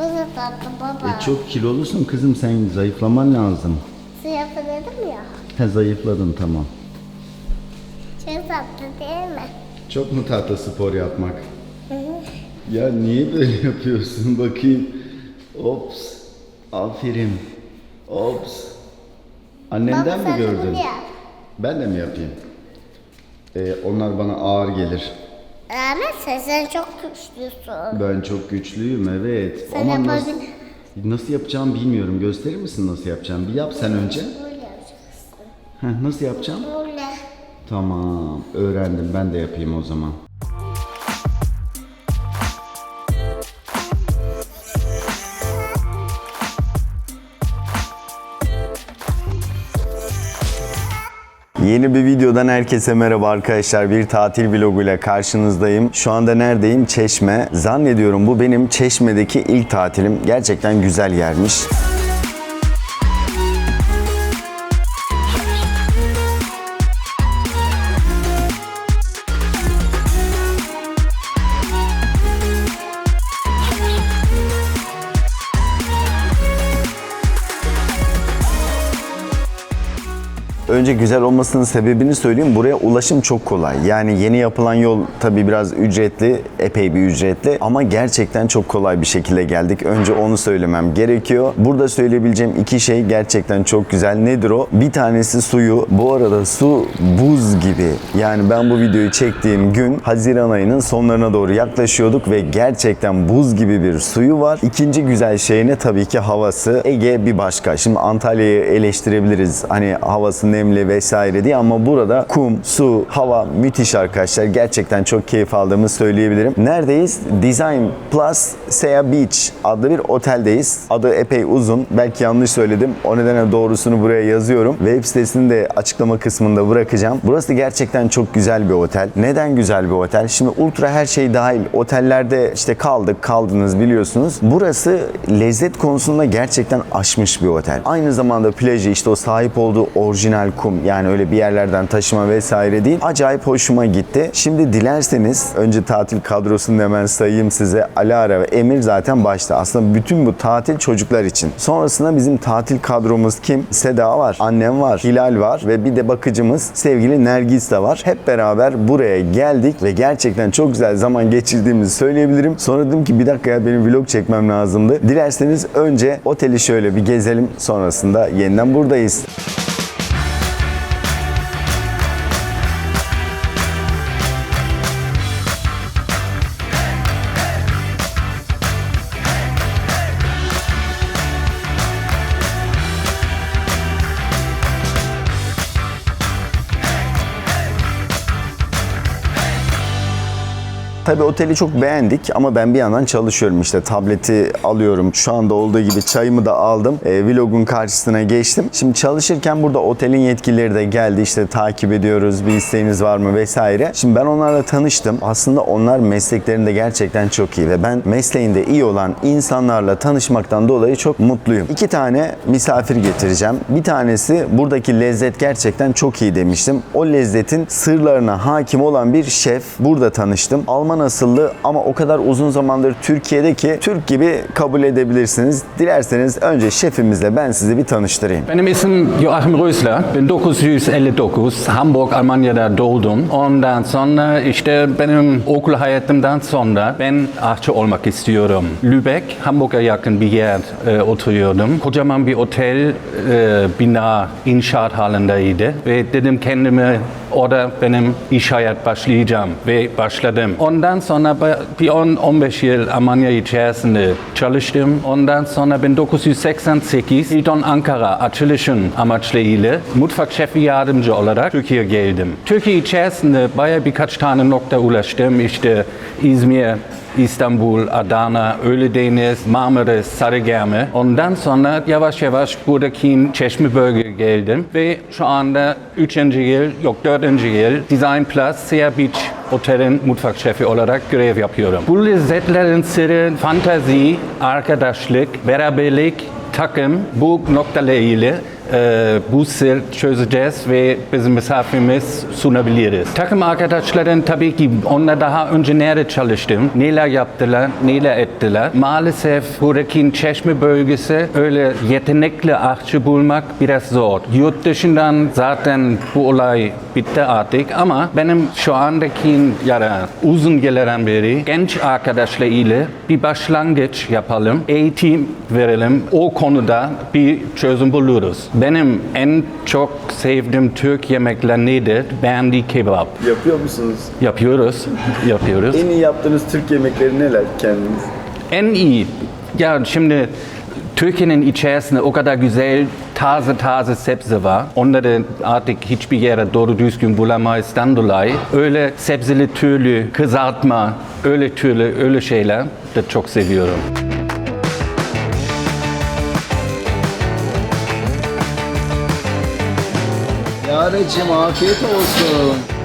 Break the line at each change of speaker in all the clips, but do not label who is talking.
Bu da tatlı baba.
E, çok kilolusun kızım sen zayıflaman lazım.
Suya fırladım ya.
He zayıfladın tamam.
Çok tatlı değil mi?
Çok mu tatlı spor yapmak? Ya niye böyle yapıyorsun bakayım. Ops. Aferin. Ops. Annenden
Baba
mi gördün? Ben de mi yapayım? Ee, onlar bana ağır gelir.
Ahmet sen, sen çok güçlüsün.
Ben çok güçlüyüm evet.
Sen
Ama nasıl,
yapabilir-
nasıl yapacağımı bilmiyorum. Gösterir misin nasıl yapacağım? Bir yap sen önce.
Böyle yapacaksın.
Heh, nasıl yapacağım?
Böyle.
Tamam öğrendim ben de yapayım o zaman. Yeni bir videodan herkese merhaba arkadaşlar. Bir tatil vloguyla karşınızdayım. Şu anda neredeyim? Çeşme. Zannediyorum bu benim Çeşme'deki ilk tatilim. Gerçekten güzel yermiş. Önce güzel olmasının sebebini söyleyeyim. Buraya ulaşım çok kolay. Yani yeni yapılan yol tabii biraz ücretli, epey bir ücretli ama gerçekten çok kolay bir şekilde geldik. Önce onu söylemem gerekiyor. Burada söyleyebileceğim iki şey gerçekten çok güzel. Nedir o? Bir tanesi suyu. Bu arada su buz gibi. Yani ben bu videoyu çektiğim gün Haziran ayının sonlarına doğru yaklaşıyorduk ve gerçekten buz gibi bir suyu var. İkinci güzel şey ne? Tabii ki havası. Ege bir başka. Şimdi Antalya'yı eleştirebiliriz. Hani havası nemli vesaire diye ama burada kum, su, hava müthiş arkadaşlar. Gerçekten çok keyif aldığımı söyleyebilirim. Neredeyiz? Design Plus Sea Beach adlı bir oteldeyiz. Adı epey uzun. Belki yanlış söyledim. O nedenle doğrusunu buraya yazıyorum. Web sitesini de açıklama kısmında bırakacağım. Burası gerçekten çok güzel bir otel. Neden güzel bir otel? Şimdi ultra her şey dahil. Otellerde işte kaldık, kaldınız biliyorsunuz. Burası lezzet konusunda gerçekten aşmış bir otel. Aynı zamanda plajı işte o sahip olduğu orijinal kum yani öyle bir yerlerden taşıma vesaire değil. Acayip hoşuma gitti. Şimdi dilerseniz önce tatil kadrosunu hemen sayayım size. Alara ve Emir zaten başta. Aslında bütün bu tatil çocuklar için. Sonrasında bizim tatil kadromuz kim? Seda var, annem var, Hilal var ve bir de bakıcımız sevgili Nergis de var. Hep beraber buraya geldik ve gerçekten çok güzel zaman geçirdiğimizi söyleyebilirim. Sonra dedim ki bir dakika ya benim vlog çekmem lazımdı. Dilerseniz önce oteli şöyle bir gezelim. Sonrasında yeniden buradayız. Tabii oteli çok beğendik ama ben bir yandan çalışıyorum işte tableti alıyorum. Şu anda olduğu gibi çayımı da aldım. E, vlogun karşısına geçtim. Şimdi çalışırken burada otelin yetkilileri de geldi. İşte takip ediyoruz. Bir isteğiniz var mı vesaire. Şimdi ben onlarla tanıştım. Aslında onlar mesleklerinde gerçekten çok iyi ve ben mesleğinde iyi olan insanlarla tanışmaktan dolayı çok mutluyum. İki tane misafir getireceğim. Bir tanesi buradaki lezzet gerçekten çok iyi demiştim. O lezzetin sırlarına hakim olan bir şef. Burada tanıştım. Alman asıllı ama o kadar uzun zamandır Türkiye'de ki Türk gibi kabul edebilirsiniz. Dilerseniz önce şefimizle ben sizi bir tanıştırayım.
Benim ismim Joachim Rösler. Bin 959 Hamburg, Almanya'da doğdum. Ondan sonra işte benim okul hayatımdan sonra ben aşçı olmak istiyorum. Lübeck, Hamburg'a yakın bir yer e, oturuyordum. Kocaman bir otel e, bina inşaat halindeydi. Ve dedim kendime orada benim iş hayat başlayacağım ve başladım. Ondan sonra ba- bir 10-15 yıl Almanya içerisinde çalıştım. Ondan sonra 1988 Hilton Ankara açılışın amaçlarıyla mutfak şefi yardımcı olarak Türkiye'ye geldim. Türkiye içerisinde bayağı birkaç tane nokta ulaştım. İşte İzmir, İstanbul, Adana, Ölüdeniz, Marmaris, Sarıgerme. Ondan sonra yavaş yavaş buradaki Çeşme bölge geldim ve şu anda 3. yıl, yok 4. yıl Design Plus Sea Beach Otel'in mutfak şefi olarak görev yapıyorum. Bu lezzetlerin sırrı fantazi, arkadaşlık, beraberlik, takım bu noktalarıyla bu sır çözeceğiz ve bizim misafirimiz sunabiliriz. Takım arkadaşların tabii ki onlar daha önce nerede çalıştım, neler yaptılar, neler ettiler. Maalesef buradaki Çeşme bölgesi öyle yetenekli aşçı bulmak biraz zor. Yurt dışından zaten bu olay bitti artık ama benim şu andaki ya da uzun yıllardan beri genç arkadaşlar ile bir başlangıç yapalım, eğitim verelim. O konuda bir çözüm buluruz. Benim en çok sevdiğim Türk yemekler nedir? Bendi kebap.
Yapıyor musunuz?
Yapıyoruz, yapıyoruz.
En iyi yaptığınız Türk yemekleri neler kendiniz?
En iyi. Ya şimdi Türkiye'nin içerisinde o kadar güzel taze taze sebze var. Onları artık hiçbir yere doğru düzgün bulamayızdan dolayı öyle sebzeli türlü kızartma, öyle türlü öyle şeyler de çok seviyorum.
Yarecim afiyet olsun.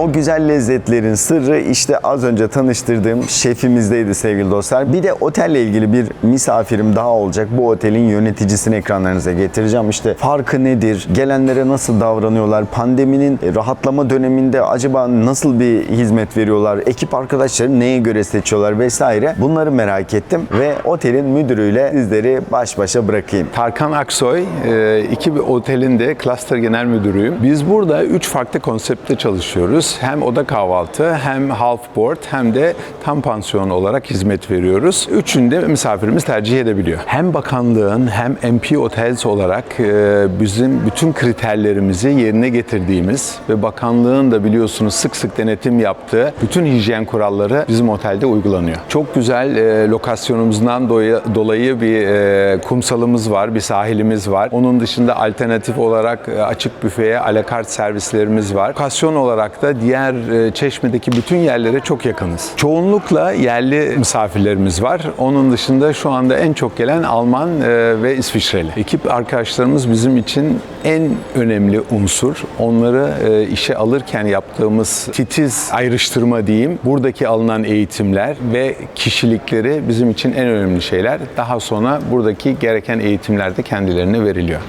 O güzel lezzetlerin sırrı işte az önce tanıştırdığım şefimizdeydi sevgili dostlar. Bir de otelle ilgili bir misafirim daha olacak. Bu otelin yöneticisini ekranlarınıza getireceğim. İşte farkı nedir? Gelenlere nasıl davranıyorlar? Pandeminin rahatlama döneminde acaba nasıl bir hizmet veriyorlar? Ekip arkadaşları neye göre seçiyorlar vesaire? Bunları merak ettim ve otelin müdürüyle sizleri baş başa bırakayım.
Tarkan Aksoy, e, iki bir otelin de cluster genel müdürüyüm. Biz burada üç farklı konseptte çalışıyoruz. Hem oda kahvaltı, hem half board, hem de tam pansiyon olarak hizmet veriyoruz. Üçünü de misafirimiz tercih edebiliyor. Hem bakanlığın hem MP Hotels olarak e, bizim bütün kriterlerimizi yerine getirdiğimiz ve bakanlığın da biliyorsunuz sık sık denetim yaptığı bütün hijyen kuralları bizim otelde uygulanıyor. Çok güzel e, lokasyonumuzdan dolayı, bir e, kumsalımız var, bir sahilimiz var. Onun dışında alternatif olarak açık büfeye alakart servislerimiz var. Lokasyon olarak da diğer e, Çeşme'deki bütün yerlere çok yakınız. Çoğunlukla yerli misafirlerimiz var. Onun dışında şu anda en çok gelen Alman e, ve İsviçreli. Ekip arkadaşlarımız bizim için en önemli unsur. Onları e, işe alırken yaptığımız titiz ayrıştırma diyeyim. Buradaki alınan eğitimler ve kişilikleri bizim için en önemli şeyler. Daha sonra buradaki gereken eğitimler de kendilerine veriliyor.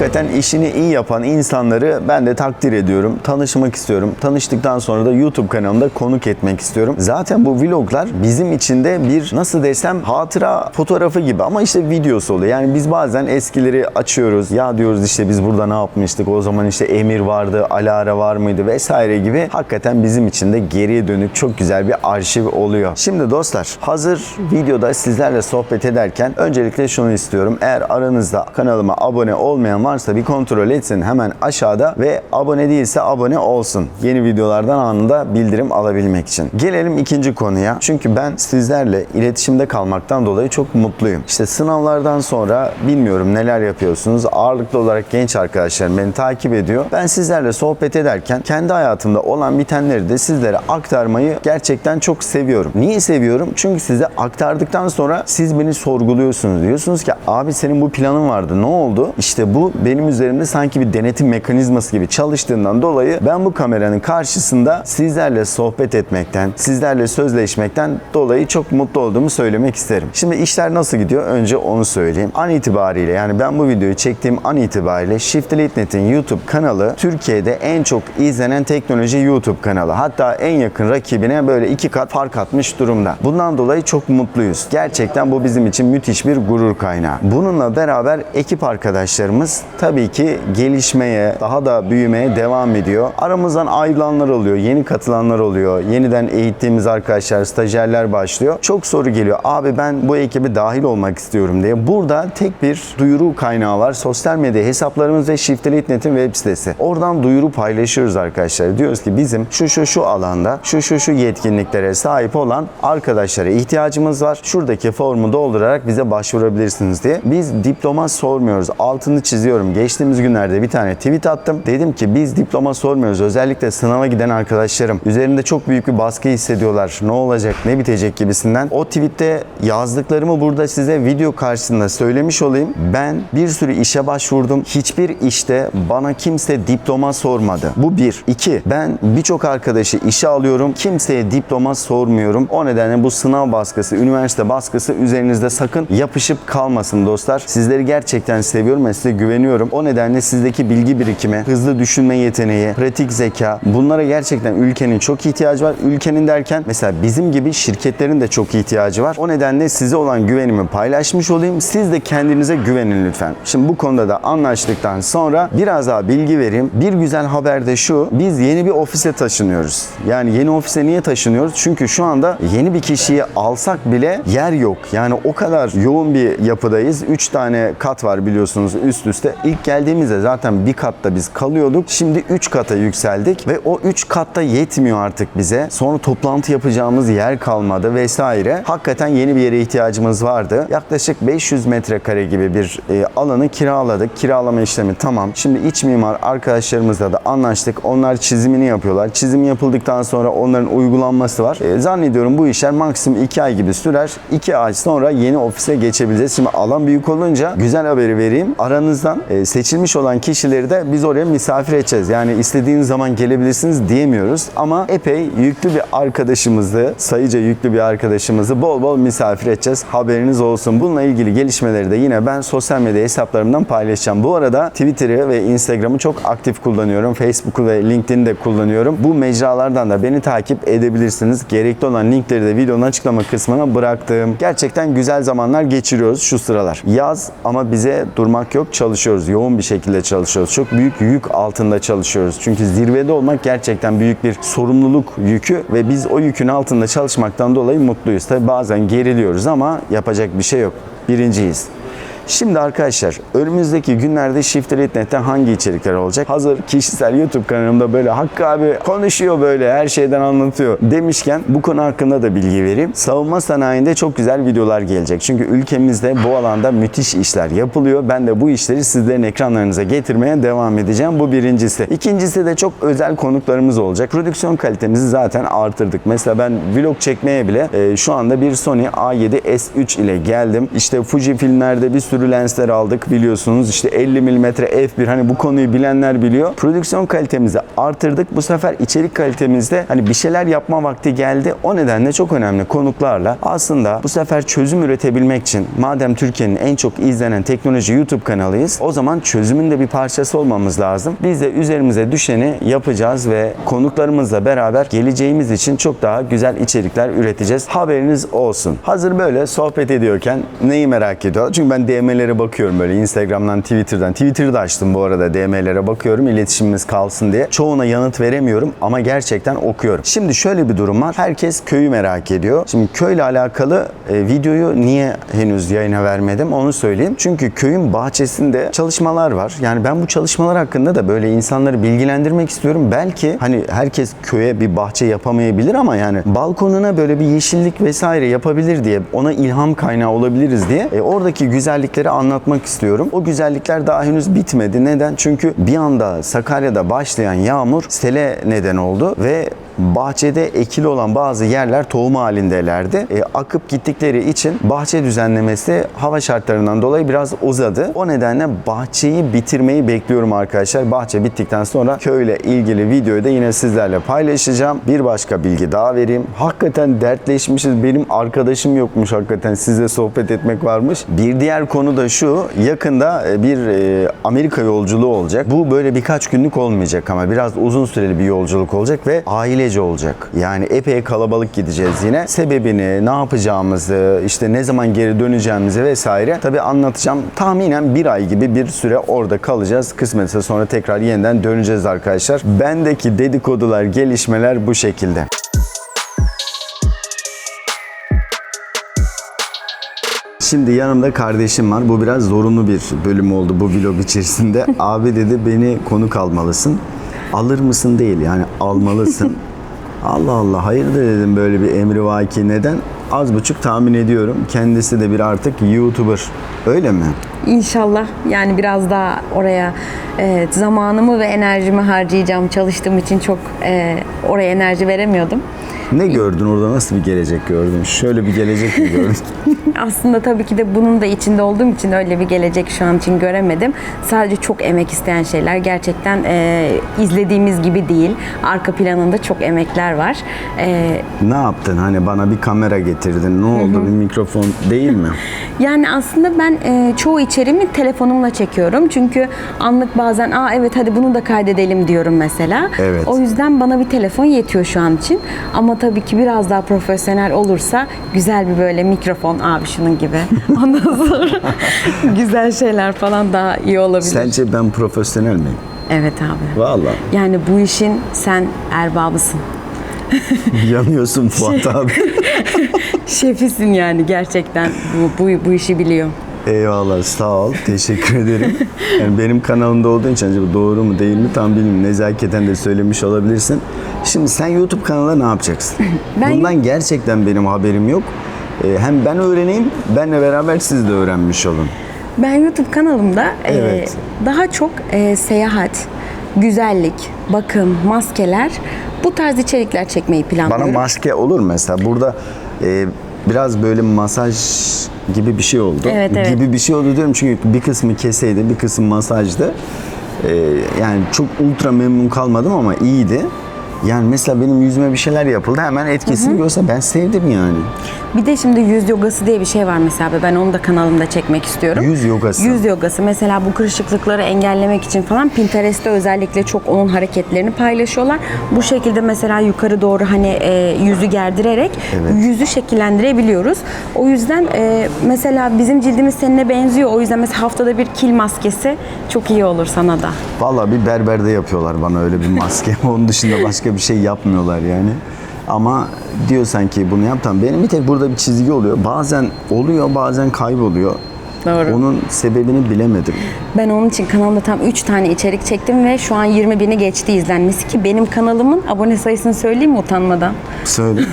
Hakikaten işini iyi yapan insanları ben de takdir ediyorum. Tanışmak istiyorum. Tanıştıktan sonra da YouTube kanalımda konuk etmek istiyorum. Zaten bu vloglar bizim için de bir nasıl desem hatıra fotoğrafı gibi ama işte videosu oluyor. Yani biz bazen eskileri açıyoruz. Ya diyoruz işte biz burada ne yapmıştık? O zaman işte Emir vardı, Alara var mıydı vesaire gibi. Hakikaten bizim için de geriye dönük çok güzel bir arşiv oluyor. Şimdi dostlar hazır videoda sizlerle sohbet ederken öncelikle şunu istiyorum. Eğer aranızda kanalıma abone olmayan varsa bir kontrol etsin hemen aşağıda ve abone değilse abone olsun. Yeni videolardan anında bildirim alabilmek için. Gelelim ikinci konuya. Çünkü ben sizlerle iletişimde kalmaktan dolayı çok mutluyum. İşte sınavlardan sonra bilmiyorum neler yapıyorsunuz. Ağırlıklı olarak genç arkadaşlarım beni takip ediyor. Ben sizlerle sohbet ederken kendi hayatımda olan bitenleri de sizlere aktarmayı gerçekten çok seviyorum. Niye seviyorum? Çünkü size aktardıktan sonra siz beni sorguluyorsunuz. Diyorsunuz ki abi senin bu planın vardı. Ne oldu? İşte bu benim üzerimde sanki bir denetim mekanizması gibi çalıştığından dolayı ben bu kameranın karşısında sizlerle sohbet etmekten, sizlerle sözleşmekten dolayı çok mutlu olduğumu söylemek isterim. Şimdi işler nasıl gidiyor? Önce onu söyleyeyim. An itibariyle yani ben bu videoyu çektiğim an itibariyle Shift Net'in YouTube kanalı Türkiye'de en çok izlenen teknoloji YouTube kanalı. Hatta en yakın rakibine böyle iki kat fark atmış durumda. Bundan dolayı çok mutluyuz. Gerçekten bu bizim için müthiş bir gurur kaynağı. Bununla beraber ekip arkadaşlarımız tabii ki gelişmeye, daha da büyümeye devam ediyor. Aramızdan ayrılanlar oluyor, yeni katılanlar oluyor. Yeniden eğittiğimiz arkadaşlar, stajyerler başlıyor. Çok soru geliyor. Abi ben bu ekibe dahil olmak istiyorum diye. Burada tek bir duyuru kaynağı var. Sosyal medya hesaplarımız ve Shiftly.net'in web sitesi. Oradan duyuru paylaşıyoruz arkadaşlar. Diyoruz ki bizim şu şu şu alanda, şu şu şu yetkinliklere sahip olan arkadaşlara ihtiyacımız var. Şuradaki formu doldurarak bize başvurabilirsiniz diye. Biz diploma sormuyoruz. Altını çiziyoruz çiziyorum. Geçtiğimiz günlerde bir tane tweet attım. Dedim ki biz diploma sormuyoruz. Özellikle sınava giden arkadaşlarım. Üzerinde çok büyük bir baskı hissediyorlar. Ne olacak, ne bitecek gibisinden. O tweette yazdıklarımı burada size video karşısında söylemiş olayım. Ben bir sürü işe başvurdum. Hiçbir işte bana kimse diploma sormadı. Bu bir. İki, ben birçok arkadaşı işe alıyorum. Kimseye diploma sormuyorum. O nedenle bu sınav baskısı, üniversite baskısı üzerinizde sakın yapışıp kalmasın dostlar. Sizleri gerçekten seviyorum ve size güveniyorum. O nedenle sizdeki bilgi birikimi, hızlı düşünme yeteneği, pratik zeka bunlara gerçekten ülkenin çok ihtiyacı var. Ülkenin derken mesela bizim gibi şirketlerin de çok ihtiyacı var. O nedenle size olan güvenimi paylaşmış olayım. Siz de kendinize güvenin lütfen. Şimdi bu konuda da anlaştıktan sonra biraz daha bilgi vereyim. Bir güzel haber de şu. Biz yeni bir ofise taşınıyoruz. Yani yeni ofise niye taşınıyoruz? Çünkü şu anda yeni bir kişiyi alsak bile yer yok. Yani o kadar yoğun bir yapıdayız. 3 tane kat var biliyorsunuz üst üste. İlk geldiğimizde zaten bir katta biz kalıyorduk. Şimdi 3 kata yükseldik ve o 3 katta yetmiyor artık bize. Sonra toplantı yapacağımız yer kalmadı vesaire. Hakikaten yeni bir yere ihtiyacımız vardı. Yaklaşık 500 metrekare gibi bir e, alanı kiraladık. Kiralama işlemi tamam. Şimdi iç mimar arkadaşlarımızla da anlaştık. Onlar çizimini yapıyorlar. Çizim yapıldıktan sonra onların uygulanması var. E, zannediyorum bu işler maksimum 2 ay gibi sürer. 2 ay sonra yeni ofise geçebileceğiz. Şimdi alan büyük olunca güzel haberi vereyim. Aranızdan e, seçilmiş olan kişileri de biz oraya misafir edeceğiz. Yani istediğiniz zaman gelebilirsiniz diyemiyoruz. Ama epey yüklü bir arkadaşımızı, sayıca yüklü bir arkadaşımızı bol bol misafir edeceğiz. Haberiniz olsun. Bununla ilgili gelişmeleri de yine ben sosyal medya hesaplarımdan paylaşacağım. Bu arada Twitter'ı ve Instagram'ı çok aktif kullanıyorum. Facebook'u ve LinkedIn'i de kullanıyorum. Bu mecralardan da beni takip edebilirsiniz. Gerekli olan linkleri de videonun açıklama kısmına bıraktım. Gerçekten güzel zamanlar geçiriyoruz şu sıralar. Yaz ama bize durmak yok. Çalışıyoruz. Yoğun bir şekilde çalışıyoruz. Çok büyük yük altında çalışıyoruz. Çünkü zirvede olmak gerçekten büyük bir sorumluluk yükü ve biz o yükün altında çalışmaktan dolayı mutluyuz. Tabi bazen geriliyoruz ama yapacak bir şey yok. Birinciyiz. Şimdi arkadaşlar önümüzdeki günlerde Shift Net'te hangi içerikler olacak? Hazır kişisel YouTube kanalımda böyle Hakkı abi konuşuyor böyle her şeyden anlatıyor demişken bu konu hakkında da bilgi vereyim. Savunma sanayinde çok güzel videolar gelecek. Çünkü ülkemizde bu alanda müthiş işler yapılıyor. Ben de bu işleri sizlerin ekranlarınıza getirmeye devam edeceğim. Bu birincisi. İkincisi de çok özel konuklarımız olacak. Prodüksiyon kalitemizi zaten artırdık. Mesela ben vlog çekmeye bile e, şu anda bir Sony A7 S3 ile geldim. İşte Fuji filmlerde bir sürü lensler aldık biliyorsunuz. İşte 50 mm f1 hani bu konuyu bilenler biliyor. Prodüksiyon kalitemizi artırdık. Bu sefer içerik kalitemizde hani bir şeyler yapma vakti geldi. O nedenle çok önemli konuklarla aslında bu sefer çözüm üretebilmek için madem Türkiye'nin en çok izlenen teknoloji YouTube kanalıyız o zaman çözümün de bir parçası olmamız lazım. Biz de üzerimize düşeni yapacağız ve konuklarımızla beraber geleceğimiz için çok daha güzel içerikler üreteceğiz. Haberiniz olsun. Hazır böyle sohbet ediyorken neyi merak ediyor? Çünkü ben DM'lere bakıyorum böyle Instagram'dan, Twitter'dan. Twitter'ı da açtım bu arada DM'lere bakıyorum iletişimimiz kalsın diye. Çoğuna yanıt veremiyorum ama gerçekten okuyorum. Şimdi şöyle bir durum var. Herkes köyü merak ediyor. Şimdi köyle alakalı e, videoyu niye henüz yayına vermedim onu söyleyeyim. Çünkü köyün bahçesinde çalışmalar var. Yani ben bu çalışmalar hakkında da böyle insanları bilgilendirmek istiyorum. Belki hani herkes köye bir bahçe yapamayabilir ama yani balkonuna böyle bir yeşillik vesaire yapabilir diye ona ilham kaynağı olabiliriz diye e, oradaki güzellikleri anlatmak istiyorum. O güzellikler daha henüz bitmedi. Neden? Çünkü bir anda Sakarya'da başlayan yağmur sele neden oldu ve bahçede ekili olan bazı yerler tohum halindelerdi. E, akıp gittikleri için bahçe düzenlemesi hava şartlarından dolayı biraz uzadı. O nedenle bahçeyi bitirmeyi bekliyorum arkadaşlar. Bahçe bittikten sonra köyle ilgili videoyu da yine sizlerle paylaşacağım. Bir başka bilgi daha vereyim. Hakikaten dertleşmişiz. Benim arkadaşım yokmuş hakikaten. Sizle sohbet etmek varmış. Bir diğer konu da şu. Yakında e, bir e, Amerika yolculuğu olacak. Bu böyle birkaç günlük olmayacak ama biraz uzun süreli bir yolculuk olacak ve ailece olacak. Yani epey kalabalık gideceğiz yine. Sebebini, ne yapacağımızı, işte ne zaman geri döneceğimizi vesaire tabii anlatacağım. Tahminen bir ay gibi bir süre orada kalacağız. Kısmetse sonra tekrar yeniden döneceğiz arkadaşlar. Bendeki dedikodular, gelişmeler bu şekilde. Şimdi yanımda kardeşim var. Bu biraz zorunlu bir bölüm oldu bu vlog içerisinde. Abi dedi beni konuk almalısın. Alır mısın değil yani almalısın. Allah Allah hayırdır dedim böyle bir emri vaki neden? Az buçuk tahmin ediyorum. Kendisi de bir artık YouTuber. Öyle mi?
İnşallah yani biraz daha oraya e, zamanımı ve enerjimi harcayacağım. Çalıştığım için çok e, oraya enerji veremiyordum.
Ne gördün orada? Nasıl bir gelecek gördün? Şöyle bir gelecek mi gördün?
Aslında tabii ki de bunun da içinde olduğum için öyle bir gelecek şu an için göremedim. Sadece çok emek isteyen şeyler. Gerçekten e, izlediğimiz gibi değil. Arka planında çok emekler var. E,
ne yaptın? Hani bana bir kamera getirdin. Ne oldu? Bir mikrofon değil mi?
Yani aslında ben e, çoğu içeriğimi telefonumla çekiyorum. Çünkü anlık bazen aa evet hadi bunu da kaydedelim diyorum mesela.
Evet.
O yüzden bana bir telefon yetiyor şu an için. Ama tabii ki biraz daha profesyonel olursa güzel bir böyle mikrofon abi şunun gibi. Ondan sonra güzel şeyler falan daha iyi olabilir.
Sence ben profesyonel miyim?
Evet abi.
Vallahi.
Yani bu işin sen erbabısın.
Yanıyorsun Fuat abi.
Şefisin yani gerçekten bu, bu, bu işi biliyor.
Eyvallah sağ ol. Teşekkür ederim. Yani benim kanalımda olduğun için acaba doğru mu değil mi tam bilmiyorum. Nezaketen de söylemiş olabilirsin. Şimdi sen YouTube kanalında ne yapacaksın?
Ben-
Bundan gerçekten benim haberim yok. Ee, hem ben öğreneyim, benle beraber siz de öğrenmiş olun.
Ben YouTube kanalımda e,
Evet.
daha çok e, seyahat, güzellik, bakım, maskeler bu tarz içerikler çekmeyi
Bana
planlıyorum.
maske olur mesela. Burada e, biraz böyle masaj gibi bir şey oldu.
Evet, evet.
Gibi bir şey oldu diyorum çünkü bir kısmı keseydi, bir kısmı masajdı. E, yani çok ultra memnun kalmadım ama iyiydi. Yani mesela benim yüzüme bir şeyler yapıldı hemen etkisini görse ben sevdim yani.
Bir de şimdi yüz yogası diye bir şey var mesela ben onu da kanalımda çekmek istiyorum.
Yüz yogası.
Yüz yogası mesela bu kırışıklıkları engellemek için falan Pinterest'te özellikle çok onun hareketlerini paylaşıyorlar. Bu şekilde mesela yukarı doğru hani e, yüzü gerdirerek
Evet.
yüzü şekillendirebiliyoruz. O yüzden e, mesela bizim cildimiz seninle benziyor. O yüzden mesela haftada bir kil maskesi çok iyi olur sana da.
Vallahi bir berberde yapıyorlar bana öyle bir maske. Onun dışında başka bir şey yapmıyorlar yani. Ama diyor sanki bunu yap tamam. Benim bir tek burada bir çizgi oluyor. Bazen oluyor bazen kayboluyor.
Doğru.
Onun sebebini bilemedim.
Ben onun için kanalımda tam 3 tane içerik çektim ve şu an 20 bini geçti izlenmesi ki benim kanalımın abone sayısını söyleyeyim mi utanmadan?
Söyle.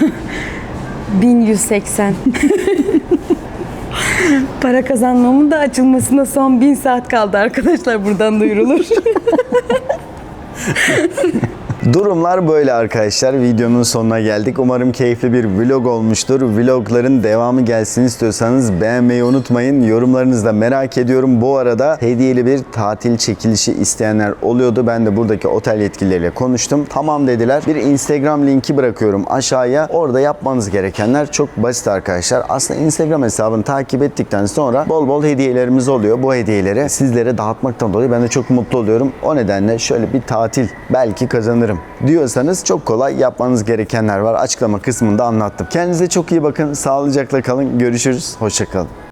1180. Para kazanmamın da açılmasına son 1000 saat kaldı arkadaşlar buradan duyurulur.
Durumlar böyle arkadaşlar. Videonun sonuna geldik. Umarım keyifli bir vlog olmuştur. Vlogların devamı gelsin istiyorsanız beğenmeyi unutmayın. Yorumlarınızı da merak ediyorum. Bu arada hediyeli bir tatil çekilişi isteyenler oluyordu. Ben de buradaki otel yetkilileriyle konuştum. Tamam dediler. Bir Instagram linki bırakıyorum aşağıya. Orada yapmanız gerekenler çok basit arkadaşlar. Aslında Instagram hesabını takip ettikten sonra bol bol hediyelerimiz oluyor. Bu hediyeleri sizlere dağıtmaktan dolayı ben de çok mutlu oluyorum. O nedenle şöyle bir tatil belki kazanırım diyorsanız çok kolay yapmanız gerekenler var. Açıklama kısmında anlattım. Kendinize çok iyi bakın. Sağlıcakla kalın. Görüşürüz. Hoşçakalın.